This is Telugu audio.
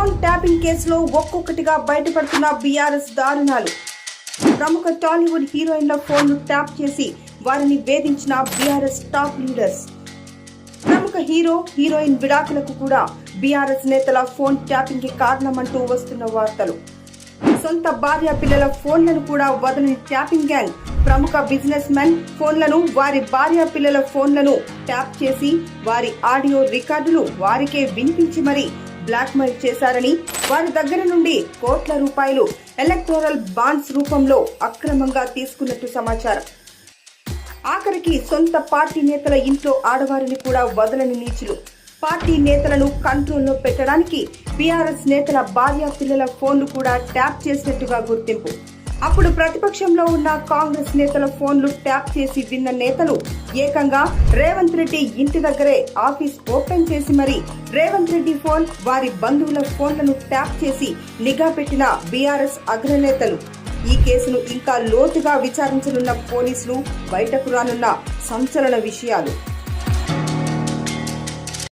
ఫోన్ ట్యాపింగ్ కేసులో ఒక్కొక్కటిగా బయటపడుతున్న బీఆర్ఎస్ దారుణాలు. ప్రముఖ టాలీవుడ్ హీరోయిన్ల ఫోన్ను ట్యాప్ చేసి వారిని వేధించిన బీఆర్ఎస్ టాప్ లీడర్స్. ప్రముఖ హీరో హీరోయిన్ విడాకులకు కూడా బీఆర్ఎస్ నేతల ఫోన్ ట్యాపింగ్కి కారణమంటూ వస్తున్న వార్తలు. సొంత భార్య పిల్లల ఫోన్లను కూడా వదలని ట్యాపింగ్ గ్యాంగ్ ప్రముఖ బిజినెస్ మెన్ ఫోన్లను వారి భార్య పిల్లల ఫోన్లను ట్యాప్ చేసి వారి ఆడియో రికార్డులు వారికే వినిపించి మరీ బ్లాక్మెయిల్ చేశారని వారి దగ్గర నుండి కోట్ల రూపాయలు ఎలక్టోరల్ బాండ్స్ రూపంలో అక్రమంగా తీసుకున్నట్టు సమాచారం. ఆఖరికి సొంత పార్టీ నేతల ఇంట్లో ఆడవారిని కూడా వదలని నీచులు. పార్టీ నేతలను కంట్రోల్లో పెట్టడానికి బీఆర్ఎస్ నేతల భార్య పిల్లల ఫోన్లు కూడా ట్యాప్ చేసినట్టుగా గుర్తింపు. అప్పుడు ప్రతిపక్షంలో ఉన్న కాంగ్రెస్ నేతల ఫోన్లు ట్యాప్ చేసి విన్న నేతలు ఏకంగా రేవంత్ రెడ్డి ఇంటి దగ్గరే ఆఫీస్ ఓపెన్ చేసి మరి రేవంత్ రెడ్డి ఫోన్ వారి బంధువుల ఫోన్లను ట్యాప్ చేసి నిఘా పెట్టిన బీఆర్ఎస్ అగ్రనేతలు. ఈ కేసును ఇంకా లోతుగా విచారించనున్న పోలీసులు బయటకు రానున్న సంచలన విషయాలు.